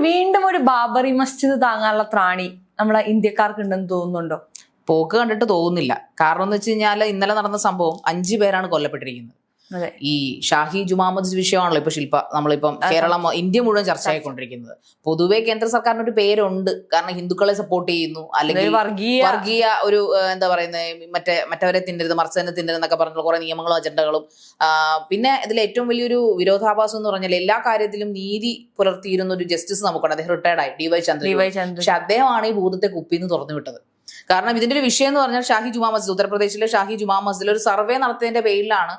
വീണ്ടും ഒരു ബാബറി മസ്ജിദ് താങ്ങാനുള്ള ത്രാണി നമ്മളെ ഇന്ത്യക്കാർക്ക് ഉണ്ടെന്ന് തോന്നുന്നുണ്ടോ? പോക്ക് കണ്ടിട്ട് തോന്നുന്നില്ല. കാരണം എന്ന് വെച്ച് കഴിഞ്ഞാൽ ഇന്നലെ നടന്ന സംഭവം അഞ്ചു പേരാണ് കൊല്ലപ്പെട്ടിരിക്കുന്നത്. ഈ ഷാഹി ജുമാമദ് വിഷയമാണല്ലോ ഇപ്പൊ ശില്പ. നമ്മളിപ്പം കേരളം ഇന്ത്യ മുഴുവൻ ചർച്ചയായിക്കൊണ്ടിരിക്കുന്നത് പൊതുവെ കേന്ദ്ര സർക്കാരിന് ഒരു പേരുണ്ട്. കാരണം ഹിന്ദുക്കളെ സപ്പോർട്ട് ചെയ്യുന്നു. അല്ലെങ്കിൽ വർഗീയ വർഗീയ ഒരു എന്താ പറയുന്നത് മറ്റേ മറ്റവരെ തിന്നരുത് മർച്ചനെ തിന്നരുത് എന്നൊക്കെ പറഞ്ഞിട്ടുള്ള കുറെ നിയമങ്ങളും അജണ്ടകളും. പിന്നെ ഇതിൽ ഏറ്റവും വലിയൊരു വിരോധാഭാസം എന്ന് പറഞ്ഞാൽ എല്ലാ കാര്യത്തിലും നീതി പുലർത്തിയിരുന്ന ഒരു ജസ്റ്റിസ് നമുക്കുണ്ട്. അദ്ദേഹം റിട്ടയർഡ് ആയി. ഡി വൈ ചന്ദ്രൻ ഡിവൈ ചന്ദ്രൻ പക്ഷെ അദ്ദേഹമാണ് ഈ ഭൂതത്തെ കുപ്പിന്ന് തുറന്നു വിട്ടത്. കാരണം ഇതിന്റെ ഒരു വിഷയം എന്ന് പറഞ്ഞാൽ ഷാഹി ജുമാ മസ്ജിദ് ഉത്തർപ്രദേശിലെ ഷാഹി ജുമാ മസ്ജിദിൽ ഒരു സർവേ നടത്തിയതിന്റെ പേരിലാണ്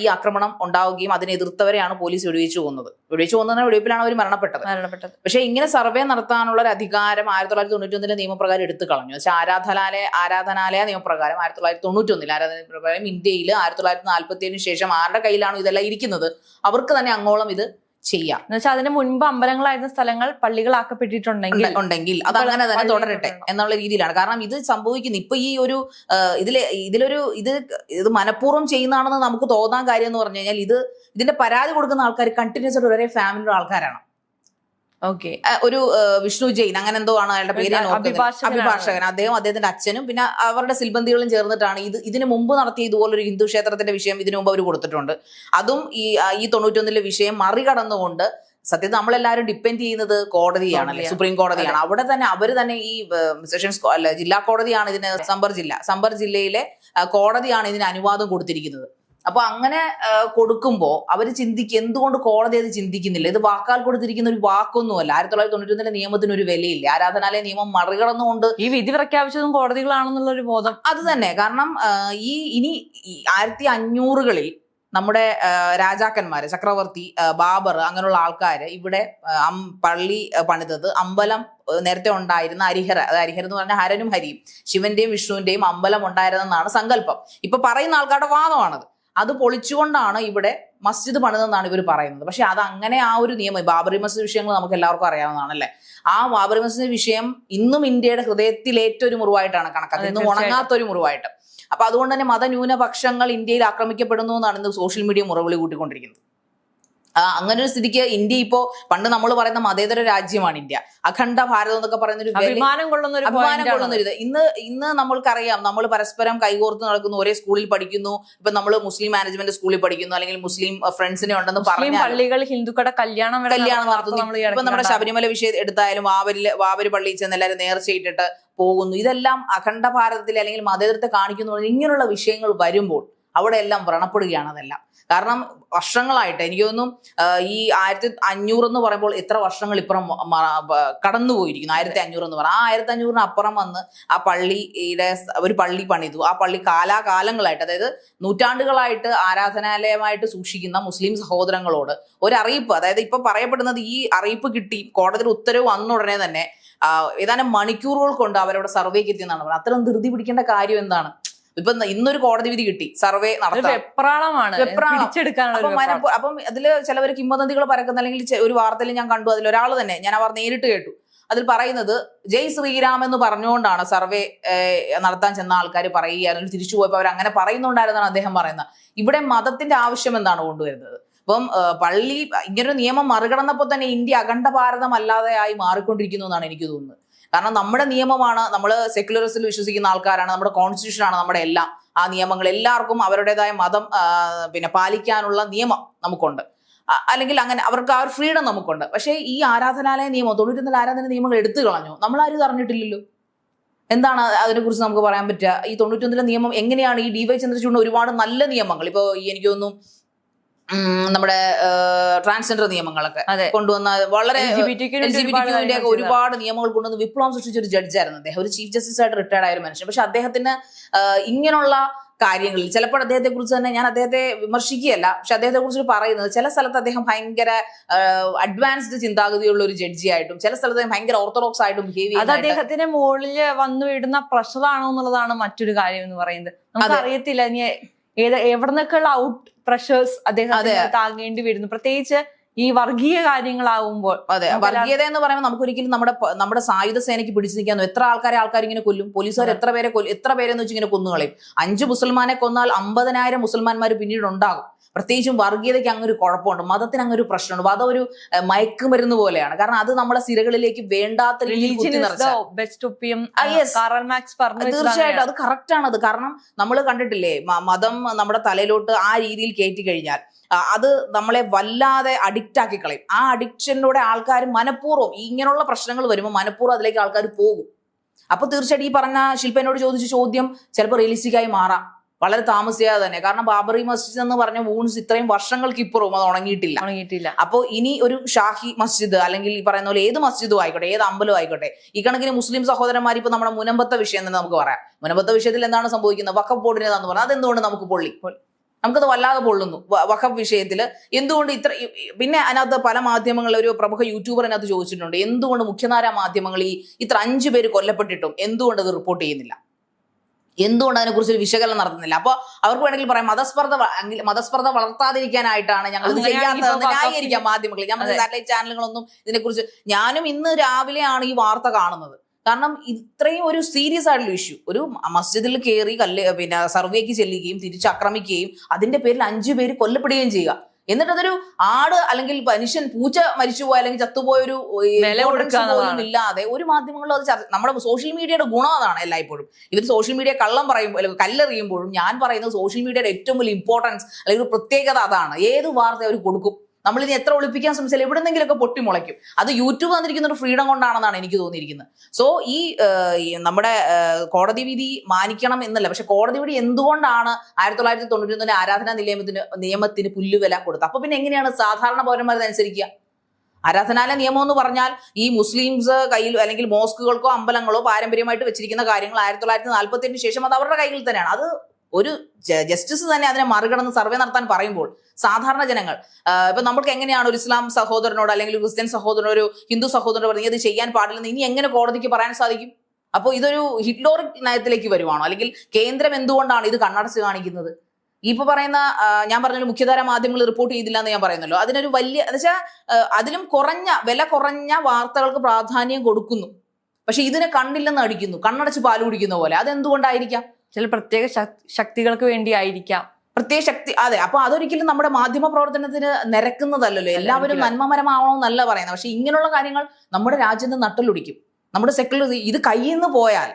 ഈ ആക്രമണം ഉണ്ടാവുകയും അതിനെ എതിർത്തവരെയാണ് പോലീസ് വെടിവെച്ചു പോകുന്നത് വെടിവെച്ചു കൊന്നതിന് വെടിവെപ്പിലാണ് അവർ മരണപ്പെട്ടത്. മരണപ്പെട്ടത്. പക്ഷേ ഇങ്ങനെ സർവേ നടത്താനുള്ള ഒരു അധികാരം ആയിരത്തി തൊള്ളായിരത്തി തൊണ്ണൂറ്റി ഒന്നിലെ നിയമപ്രകാരം എടുത്തു കളഞ്ഞു പക്ഷേ ആരാധനാലയ ആരാധനാലയ നിയമപ്രകാരം ആയിരത്തി തൊള്ളായിരത്തി തൊണ്ണൂറ്റി ഒന്നിൽ ആരാധന പ്രകാരം ഇന്ത്യയിൽ ആയിരത്തി തൊള്ളായിരത്തി നാൽപ്പത്തി ഏഴിന് ശേഷം ആരുടെ കയ്യിലാണോ ഇതെല്ലാം ഇരിക്കുന്നത് അവർക്ക് തന്നെ അങ്ങോളം ഇത് ചെയ്യാം. എന്ന് വെച്ചാൽ അതിന് മുൻപ് അമ്പലങ്ങളായിരുന്ന സ്ഥലങ്ങൾ പള്ളികളാക്കപ്പെട്ടിട്ടുണ്ടെങ്കിൽ ഉണ്ട്- ഉണ്ടെങ്കിൽ അത് അങ്ങനെ തന്നെ തുടരട്ടെ. എന്നുള്ള രീതിയിലാണ്. കാരണം ഇത് സംഭവിക്കുന്നു ഇപ്പൊ ഈ ഒരു ഇതിൽ ഇതിലൊരു ഇത് ഇത് മനഃപൂർവം ചെയ്യുന്നതാണെന്ന് നമുക്ക് തോന്നാൻ കാര്യം എന്ന് പറഞ്ഞു കഴിഞ്ഞാൽ ഇത് ഇതിന്റെ പരാതി കൊടുക്കുന്ന ആൾക്കാർ കണ്ടിന്യൂസ് ആയിട്ട് ഒരേ ഫാമിലിയുടെ ആൾക്കാരാണ്. ഓക്കെ ഒരു വിഷ്ണു ജെയിൻ അങ്ങനെ എന്തോ ആണ് അയാളുടെ പേര്? അഭിഭാഷകൻ. അദ്ദേഹം അദ്ദേഹത്തിന്റെ അച്ഛനും പിന്നെ അവരുടെ സിൽബന്ധികളും ചേർന്നിട്ടാണ് ഇത് ഇതിനു മുമ്പ് നടത്തിയ ഇതുപോലൊരു ഹിന്ദു ക്ഷേത്രത്തിന്റെ വിഷയം ഇതിനു മുമ്പ് അവർ കൊടുത്തിട്ടുണ്ട്. അതും ഈ ഈ തൊണ്ണൂറ്റൊന്നിലെ വിഷയം മറികടന്നുകൊണ്ട് സത്യത്തിൽ നമ്മളെല്ലാവരും ഡിപ്പെൻഡ് ചെയ്യുന്നത് കോടതിയാണല്ലേ അല്ലെ? സുപ്രീം കോടതിയാണ്. അവിടെ തന്നെ അവർ തന്നെ ഈ സെഷൻസ് അല്ല ജില്ലാ കോടതിയാണ് ഇതിന് സമ്പർ ജില്ല. സമ്പർ ജില്ലയിലെ കോടതിയാണ് ഇതിന് അനുവാദം കൊടുത്തിരിക്കുന്നത്. അപ്പൊ അങ്ങനെ കൊടുക്കുമ്പോൾ കൊടുക്കുമ്പോ അവർ ചിന്തിക്കുക എന്തുകൊണ്ട് കോടതി അത് ചിന്തിക്കുന്നില്ല? ഇത് വാക്കാൽ കൊടുത്തിരിക്കുന്ന ഒരു വാക്കൊന്നുമല്ല. ആയിരത്തി തൊള്ളായിരത്തി തൊണ്ണൂറ്റി നിയമത്തിന് ഒരു വിലയില്ല. ആരാധനാലയ നിയമം മറികടന്നുകൊണ്ട് ഈ വിധി പ്രഖ്യാപിച്ചതും കോടതികളാണെന്നുള്ള ഒരു ബോധം. അത് തന്നെ. കാരണം ഈ ഇനി ആയിരത്തി അഞ്ഞൂറുകളിൽ നമ്മുടെ രാജാക്കന്മാര് ചക്രവർത്തി ബാബർ അങ്ങനെയുള്ള ആൾക്കാര് ഇവിടെ പള്ളി പണിതത് അമ്പലം നേരത്തെ ഉണ്ടായിരുന്ന ഹരിഹര അത് ഹരിഹര എന്ന് പറഞ്ഞാൽ ഹരനും ഹരിയും ശിവന്റെയും വിഷ്ണുവിന്റെയും അമ്പലം ഉണ്ടായിരുന്നെന്നാണ് സങ്കല്പം. ഇപ്പൊ പറയുന്ന ആൾക്കാരുടെ വാദമാണത്. അത് പൊളിച്ചുകൊണ്ടാണ് ഇവിടെ മസ്ജിദ് പണിതെന്നാണ് ഇവർ പറയുന്നത്. പക്ഷെ അത് അങ്ങനെ ആ ഒരു നിയമം ബാബറി മസ്ജിദ് വിഷയങ്ങൾ നമുക്ക് എല്ലാവർക്കും അറിയാവുന്നതാണല്ലേ? ആ ബാബറി മസ്ജിദ് വിഷയം ഇന്നും ഇന്ത്യയുടെ ഹൃദയത്തിലേറ്റൊരു മുറിവായിട്ടാണ് കണക്കാക്കുന്നത്. ഇന്നും. ഉണങ്ങാത്തൊരു മുറിവായിട്ട്. അപ്പൊ അതുകൊണ്ട് തന്നെ മതന്യൂനപക്ഷങ്ങൾ ഇന്ത്യയിൽ ആക്രമിക്കപ്പെടുന്നു എന്നാണ് ഇന്ന് സോഷ്യൽ മീഡിയ മുറവിളി കൂട്ടിക്കൊണ്ടിരിക്കുന്നത്. അങ്ങനെ ഒരു സ്ഥിതിക്ക് ഇന്ത്യ ഇപ്പോ പണ്ട് നമ്മൾ പറയുന്ന മതേതര രാജ്യമാണ് ഇന്ത്യ. അഖണ്ഡ ഭാരതം എന്നൊക്കെ പറയുന്ന ഒരു അഭിമാനം കൊള്ളുന്ന ഒരു അഭിമാനം കൊള്ളുന്ന ഒരു ഇന്ന് ഇന്ന് നമ്മൾക്കറിയാം നമ്മൾ പരസ്പരം കൈകോർത്ത് നടക്കുന്നു ഒരേ സ്കൂളിൽ പഠിക്കുന്നു ഇപ്പൊ നമ്മൾ മുസ്ലിം മാനേജ്മെന്റ് സ്കൂളിൽ പഠിക്കുന്നു അല്ലെങ്കിൽ മുസ്ലിം ഫ്രണ്ട്സിനെ ഉണ്ടെന്ന് പറഞ്ഞു പള്ളികൾ ഹിന്ദുക്കളുടെ കല്യാണം കല്യാണം നടത്തുന്ന ഇപ്പൊ നമ്മുടെ. ശബരിമല വിഷയം എടുത്തായാലും വാവരിൽ വാവര് പള്ളിയിൽ ചെന്ന് എല്ലാവരും നേർച്ചയിട്ടിട്ട് പോകുന്നു. ഇതെല്ലാം അഖണ്ഡ ഭാരതത്തിൽ അല്ലെങ്കിൽ മതേതരത്തെ കാണിക്കുന്നു ഇങ്ങനെയുള്ള വിഷയങ്ങൾ വരുമ്പോൾ അവിടെ എല്ലാം വ്രണപ്പെടുകയാണ് അതെല്ലാം. കാരണം വർഷങ്ങളായിട്ട് എനിക്ക് തോന്നുന്നു ഈ ആയിരത്തി അഞ്ഞൂറ് എന്ന് പറയുമ്പോൾ എത്ര വർഷങ്ങൾ ഇപ്പുറം കടന്നുപോയിരിക്കുന്നു. ആയിരത്തി അഞ്ഞൂറ് എന്ന് പറഞ്ഞാൽ ആ ആയിരത്തി അഞ്ഞൂറിന് അപ്പുറം വന്ന് ആ പള്ളിയുടെ ഒരു പള്ളി പണിതു. ആ പള്ളി കാലാകാലങ്ങളായിട്ട് അതായത് നൂറ്റാണ്ടുകളായിട്ട് ആരാധനാലയമായിട്ട് സൂക്ഷിക്കുന്ന മുസ്ലിം സഹോദരങ്ങളോട് ഒരു അറിയിപ്പ് അതായത് ഇപ്പൊ പറയപ്പെടുന്നത് ഈ അറിയിപ്പ് കിട്ടി കോടതിയിൽ ഉത്തരവ് വന്ന ഉടനെ തന്നെ ഏതാനും മണിക്കൂറുകൾ കൊണ്ട് അവരവിടെ സർവേക്ക് എത്തിയെന്നാണ് പറയുന്നത് അത്രയും ധൃതി പിടിക്കേണ്ട കാര്യം എന്താണ്? ഇപ്പൊ ഇന്നൊരു കോടതി വിധി കിട്ടി. സർവേ വെപ്രാളമാണ്. അപ്പം അതിൽ ചിലവർ കിംവദന്തികൾ പരക്കുന്ന അല്ലെങ്കിൽ ഒരു വാർത്തയിൽ ഞാൻ കണ്ടു. അതിൽ ഒരാൾ തന്നെ. ഞാൻ അവർ നേരിട്ട് കേട്ടു. അതിൽ പറയുന്നത് ജയ് ശ്രീരാം എന്ന് പറഞ്ഞുകൊണ്ടാണ് സർവേ നടത്താൻ ചെന്ന ആൾക്കാർ പറയുക. അല്ലെങ്കിൽ തിരിച്ചു പോയപ്പോൾ അവർ അങ്ങനെ പറയുന്നുണ്ടായിരുന്നാണ് അദ്ദേഹം പറയുന്നത്. ഇവിടെ മതത്തിന്റെ ആവശ്യം എന്താണ് കൊണ്ടുവരുന്നത്? അപ്പം പള്ളി ഇങ്ങനൊരു നിയമം മറികടന്നപ്പോൾ തന്നെ ഇന്ത്യ അഖണ്ഡ ഭാരതം അല്ലാതെ ആയി മാറിക്കൊണ്ടിരിക്കുന്നു എന്നാണ് എനിക്ക് തോന്നുന്നത്. കാരണം നമ്മുടെ നിയമമാണ് നമ്മൾ സെക്യുലറിസിൽ വിശ്വസിക്കുന്ന ആൾക്കാരാണ് നമ്മുടെ കോൺസ്റ്റിറ്റ്യൂഷനാണ് നമ്മുടെ എല്ലാം. ആ നിയമങ്ങൾ എല്ലാവർക്കും അവരുടേതായ മതം പിന്നെ പാലിക്കാനുള്ള നിയമം നമുക്കുണ്ട്. അല്ലെങ്കിൽ അങ്ങനെ അവർക്ക് ആ ഒരു ഫ്രീഡം നമുക്കുണ്ട്. പക്ഷേ ഈ ആരാധനാലയ നിയമം തൊണ്ണൂറ്റൊന്നിൽ ആരാധന നിയമങ്ങൾ എടുത്തു കളഞ്ഞു. നമ്മൾ ആരും അറിഞ്ഞിട്ടില്ലല്ലോ. എന്താണ് അതിനെക്കുറിച്ച് നമുക്ക് പറയാൻ പറ്റുക? ഈ തൊണ്ണൂറ്റൊന്നിലെ നിയമം എങ്ങനെയാണ് ഈ ഡി വൈ ചന്ദ്രചൂഡിന് ഒരുപാട് നല്ല നിയമങ്ങൾ. ഇപ്പോൾ എനിക്കൊന്നും നമ്മുടെ ട്രാൻസ്ജെൻഡർ നിയമങ്ങളൊക്കെ കൊണ്ടുവന്ന വളരെ ഒരുപാട് നിയമങ്ങൾ കൊണ്ടുവന്ന് വിപ്ലവം സൃഷ്ടിച്ച ഒരു ജഡ്ജായിരുന്നു അദ്ദേഹം. ഒരു ചീഫ് ജസ്റ്റിസ് ആയിട്ട് റിട്ടയർഡ് ആയ ഒരു മനുഷ്യൻ. പക്ഷെ അദ്ദേഹത്തിന് ഇങ്ങനെയുള്ള കാര്യങ്ങളിൽ ചിലപ്പോൾ അദ്ദേഹത്തെ കുറിച്ച് തന്നെ ഞാൻ അദ്ദേഹത്തെ വിമർശിക്കുകയല്ല. പക്ഷെ അദ്ദേഹത്തെ കുറിച്ച് പറയുന്നത് ചില സ്ഥലത്ത് അദ്ദേഹം ഭയങ്കര അഡ്വാൻസ്ഡ് ചിന്താഗതിയുള്ള ഒരു ജഡ്ജി ആയിട്ടും ചില സ്ഥലത്ത് ഭയങ്കര ഓർത്തഡോക്സ് ആയിട്ടും ബിഹേവ് ചെയ്യും ചെയ്യുന്നത് അദ്ദേഹത്തിന് മുകളിൽ വന്നു വിടുന്ന പ്രഷറാണോ എന്നുള്ളതാണ് മറ്റൊരു കാര്യം എന്ന് പറയുന്നത്. നമുക്ക്. അറിയത്തില്ല ഇനി ഏത് എവിടെ നിന്നൊക്കെയുള്ള ഔട്ട് പ്രഷേഴ്സ് അദ്ദേഹം താങ്ങേണ്ടി വരുന്നു. പ്രത്യേകിച്ച് ഈ വർഗീയ കാര്യങ്ങളാവുമ്പോൾ അതെ. വർഗീയത എന്ന് പറയുമ്പോൾ നമുക്ക് ഒരിക്കലും നമ്മുടെ നമ്മുടെ സായുധ സേനയ്ക്ക് പിടിച്ചു നിൽക്കാൻ എത്ര ആൾക്കാരെ ആൾക്കാർ ഇങ്ങനെ കൊല്ലും? പോലീസുകാർ. എത്ര പേരെ കൊല്ലും? എത്ര പേരെന്ന് വെച്ച് ഇങ്ങനെ കൊന്നുകളയും? അഞ്ച് മുസൽമാനെ കൊന്നാൽ അമ്പതിനായിരം മുസൽമാന്മാർ പിന്നീട് ഉണ്ടാകും പ്രത്യേകിച്ചും വർഗീയതയ്ക്ക് അങ്ങൊരു കുഴപ്പമുണ്ട്. മതത്തിന് അങ്ങൊരു പ്രശ്നമുണ്ട്. മതം ഒരു മയക്കുമരുന്ന് പോലെയാണ്. കാരണം അത് നമ്മളെ സിരകളിലേക്ക് വേണ്ടാത്ത തീർച്ചയായിട്ടും അത് കറക്റ്റ് ആണ് അത് കാരണം നമ്മൾ കണ്ടിട്ടില്ലേ മതം നമ്മുടെ തലയിലോട്ട് ആ രീതിയിൽ കയറ്റി കഴിഞ്ഞാൽ അത് നമ്മളെ വല്ലാതെ അഡിക്റ്റ് ആക്കി കളയും. ആ അഡിക്ഷനിലൂടെ ആൾക്കാർ മനഃപൂർവം ഇങ്ങനെയുള്ള പ്രശ്നങ്ങൾ വരുമ്പോൾ മനഃപൂർവം അതിലേക്ക് ആൾക്കാർ പോകും. അപ്പൊ തീർച്ചയായിട്ടും ഈ പറഞ്ഞ ശില്പനോട് ചോദിച്ച ചോദ്യം ചിലപ്പോൾ റിയലിസ്റ്റിക്കായി മാറാം. വളരെ താമസിയാതെ തന്നെ. കാരണം ബാബറി മസ്ജിദ് എന്ന് പറഞ്ഞ വൂൺസ് ഇത്രയും വർഷങ്ങൾക്ക് ഇപ്പുറവും അത് ഉണങ്ങിയിട്ടില്ല. ഉണങ്ങിയിട്ടില്ല. അപ്പോൾ ഇനി ഒരു ഷാഹി മസ്ജിദ് അല്ലെങ്കിൽ ഈ പറയുന്ന പോലെ ഏത് മസ്ജിദും ആയിക്കോട്ടെ ഏത് അമ്പലവും ആയിക്കോട്ടെ ഈ കണക്കിന് മുസ്ലിം സഹോദരന്മാർ ഇപ്പൊ നമ്മുടെ മുനമ്പത്തെ വിഷയം തന്നെ നമുക്ക് പറയാം. മുനമ്പത്തെ വിഷയത്തിൽ എന്താണ് സംഭവിക്കുന്നത്? വഖഫ് ബോർഡിനെതാന്ന് പറഞ്ഞാൽ അതെന്തുകൊണ്ട് നമുക്ക് പൊള്ളി? നമുക്കത് വല്ലാതെ പൊള്ളുന്നു. വഖഫ് വിഷയത്തിൽ എന്തുകൊണ്ട് ഇത്ര പിന്നെ അതിനകത്ത് പല മാധ്യമങ്ങളിൽ ഒരു പ്രമുഖ യൂട്യൂബർ അതിനകത്ത് ചോദിച്ചിട്ടുണ്ട് എന്തുകൊണ്ട് മുഖ്യധാര മാധ്യമങ്ങൾ ഈ ഇത്ര അഞ്ചു പേര് കൊല്ലപ്പെട്ടിട്ടും എന്തുകൊണ്ട് ഇത് റിപ്പോർട്ട് ചെയ്യുന്നില്ല? എന്തുകൊണ്ട് അതിനെക്കുറിച്ച് ഒരു വിശകലനം നടത്തുന്നില്ല? അപ്പോൾ അവർക്ക് വേണമെങ്കിൽ പറയാം മതസ്പർദ്ധ മതസ്പർദ്ധ വളർത്താതിരിക്കാനായിട്ടാണ് ഞങ്ങൾ ഇത് അങ്ങനെയാണെങ്കിൽ ചെയ്യാത്തതെന്ന് ന്യായീകരിക്കാം മാധ്യമങ്ങൾ ഞാൻ സാറ്റലൈറ്റ് ചാനലുകളൊന്നും ഇതിനെക്കുറിച്ച് ഞാനും ഇന്ന് രാവിലെയാണ് ഈ വാർത്ത കാണുന്നത്. കാരണം ഇത്രയും ഒരു സീരിയസ് ആയിട്ടുള്ള ഇഷ്യൂ. ഒരു മസ്ജിദിൽ കയറി കല്ല് പിന്നെ സർവേക്ക് ചെല്ലുകയും തിരിച്ചാക്രമിക്കുകയും അതിന്റെ പേരിൽ അഞ്ചു പേര് കൊല്ലപ്പെടുകയും ചെയ്യുക. എന്നിട്ട് അതൊരു ആട് അല്ലെങ്കിൽ മനുഷ്യൻ പൂച്ച മരിച്ചുപോയ അല്ലെങ്കിൽ ചത്തുപോയൊരു പോലും ഇല്ലാതെ ഒരു മാധ്യമങ്ങളിലും അത് ചർച്ച നമ്മുടെ സോഷ്യൽ മീഡിയയുടെ ഗുണം അതാണ് എല്ലായ്പ്പോഴും. ഇവർ സോഷ്യൽ മീഡിയ കള്ളം പറയുമ്പോൾ അല്ലെങ്കിൽ കല്ലെറിയുമ്പോഴും ഞാൻ പറയുന്നത് സോഷ്യൽ മീഡിയയുടെ ഏറ്റവും വലിയ ഇമ്പോർട്ടൻസ് അല്ലെങ്കിൽ ഒരു പ്രത്യേകത അതാണ്. ഏത് വാർത്ത അവർ കൊടുക്കും? നമ്മളിനി എത്ര ഒളിപ്പിക്കാൻ ശ്രമിച്ചാൽ എവിടെന്നെങ്കിലൊക്കെ പൊട്ടി മുളയ്ക്കും. അത് യൂട്യൂബ് തന്നിരിക്കുന്ന ഒരു ഫ്രീഡം കൊണ്ടാണെന്നാണ് എനിക്ക് തോന്നിയിരിക്കുന്നത്. സോ ഈ നമ്മുടെ കോടതി വിധി മാനിക്കണം എന്നല്ല പക്ഷെ കോടതി വിധി എന്തുകൊണ്ടാണ് ആയിരത്തി തൊള്ളായിരത്തി തൊണ്ണൂറ്റി ഒന്നിലെ ആരാധനാ നിയമത്തിന് നിയമത്തിന് പുല്ലുവില കൊടുത്തത്? അപ്പൊ പിന്നെ എങ്ങനെയാണ് സാധാരണ പൗരന്മാരനുസരിക്കുക ആരാധനാലയ നിയമം എന്ന് പറഞ്ഞാൽ ഈ മുസ്ലിംസ് കയ്യിൽ അല്ലെങ്കിൽ മോസ്കുകൾക്കോ അമ്പലങ്ങളോ പാരമ്പര്യമായിട്ട് വെച്ചിരിക്കുന്ന കാര്യങ്ങൾ ആയിരത്തി തൊള്ളായിരത്തി നാൽപ്പത്തി ശേഷം അത് അവരുടെ കയ്യിൽ തന്നെയാണ്. അത് ഒരു ജസ്റ്റിസ് തന്നെ അതിനെ മറികടന്ന് സർവേ നടത്താൻ പറയുമ്പോൾ സാധാരണ ജനങ്ങൾ ഇപ്പൊ നമുക്ക് എങ്ങനെയാണ് ഒരു ഇസ്ലാം സഹോദരനോട് അല്ലെങ്കിൽ ക്രിസ്ത്യൻ സഹോദരനോ ഒരു ഹിന്ദു സഹോദരനോട് പറഞ്ഞു ഇത് ചെയ്യാൻ പാടില്ലെന്ന് ഇനി എങ്ങനെ കോടതിക്ക് പറയാൻ സാധിക്കും? അപ്പോൾ ഇതൊരു ഹിറ്റ്ലോറിക് നയത്തിലേക്ക് വരുവാണോ? അല്ലെങ്കിൽ കേന്ദ്രം എന്തുകൊണ്ടാണ് ഇത് കണ്ണടച്ച് കാണിക്കുന്നത്? ഇപ്പൊ പറയുന്ന ഞാൻ പറഞ്ഞ മുഖ്യധാര മാധ്യമങ്ങൾ റിപ്പോർട്ട് ചെയ്തില്ല എന്ന് ഞാൻ പറയുന്നല്ലോ. അതിനൊരു വലിയ എന്ന് വെച്ചാൽ അതിലും കുറഞ്ഞ വില കുറഞ്ഞ വാർത്തകൾക്ക് പ്രാധാന്യം കൊടുക്കുന്നു. പക്ഷെ ഇതിനെ കണ്ടില്ലെന്ന് അടിക്കുന്നു. കണ്ണടച്ച് പാൽ കുടിക്കുന്ന പോലെ. അതെന്തുകൊണ്ടായിരിക്കാം? ചില പ്രത്യേക ശക്തികൾക്ക് വേണ്ടി ആയിരിക്കാം പ്രത്യേക ശക്തി അതെ അപ്പൊ അതൊരിക്കലും നമ്മുടെ മാധ്യമ പ്രവർത്തനത്തിന് നിരക്കുന്നതല്ലല്ലോ. എല്ലാവരും. നന്മമരമാവണമെന്നല്ല പറയുന്നത്. പക്ഷെ ഇങ്ങനെയുള്ള കാര്യങ്ങൾ നമ്മുടെ രാജ്യത്ത് നട്ടലൊടിക്കും. നമ്മുടെ സെക്കുലർ ഇത് കയ്യിൽ നിന്ന് പോയാൽ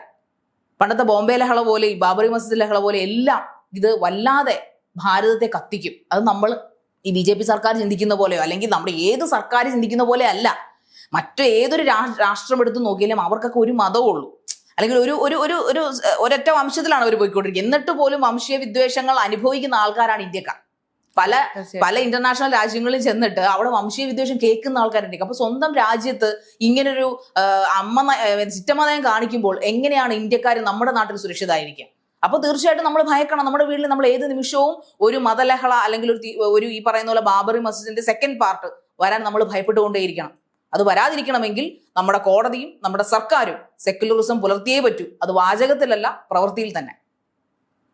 പണ്ടത്തെ ബോംബെ ലഹള പോലെ ഈ ബാബറി മസ്ജിദ് ലഹള പോലെ എല്ലാം ഇത് വല്ലാതെ ഭാരതത്തെ കത്തിക്കും. അത് നമ്മൾ ഈ ബി ജെ പി സർക്കാർ ചിന്തിക്കുന്ന പോലെയോ അല്ലെങ്കിൽ നമ്മുടെ ഏത് സർക്കാർ ചിന്തിക്കുന്ന പോലെ അല്ല. മറ്റു ഏതൊരു രാഷ്ട്രം എടുത്ത് നോക്കിയാലും അവർക്കൊക്കെ ഒരു മതമേ ഉള്ളൂ അല്ലെങ്കിൽ ഒരു ഒരു ഒരു ഒരു ഒരൊറ്റ വംശത്തിലാണ് അവർ പോയിക്കൊണ്ടിരിക്കുന്നത്. എന്നിട്ട് പോലും വംശീയ വിദ്വേഷങ്ങൾ അനുഭവിക്കുന്ന ആൾക്കാരാണ് ഇന്ത്യക്കാർ. പല പല ഇന്റർനാഷണൽ രാജ്യങ്ങളിൽ ചെന്നിട്ട് അവിടെ വംശീയ വിദ്വേഷം കേൾക്കുന്ന ആൾക്കാരുണ്ട്. അപ്പൊ സ്വന്തം രാജ്യത്ത് ഇങ്ങനൊരു അമ്മ ചിറ്റമ്മ നയം കാണിക്കുമ്പോൾ എങ്ങനെയാണ് ഇന്ത്യക്കാർ നമ്മുടെ നാട്ടിൽ സുരക്ഷിതമായിരിക്കുക അപ്പൊ തീർച്ചയായിട്ടും നമ്മൾ ഭയക്കണം. നമ്മുടെ വീട്ടിൽ നമ്മൾ ഏത് നിമിഷവും ഒരു മതലഹള അല്ലെങ്കിൽ ഒരു ഒരു ഈ പറയുന്ന പോലെ ബാബറി മസ്ജിദിന്റെ സെക്കൻഡ് പാർട്ട് വരാൻ നമ്മൾ ഭയപ്പെട്ടുകൊണ്ടേയിരിക്കണം. അത് വരാതിരിക്കണമെങ്കിൽ നമ്മുടെ കോടതിയും നമ്മുടെ സർക്കാരും സെക്യുലറിസം പുലർത്തിയേ പറ്റൂ. അത് വാചകത്തിലല്ല പ്രവൃത്തിയിൽ തന്നെ.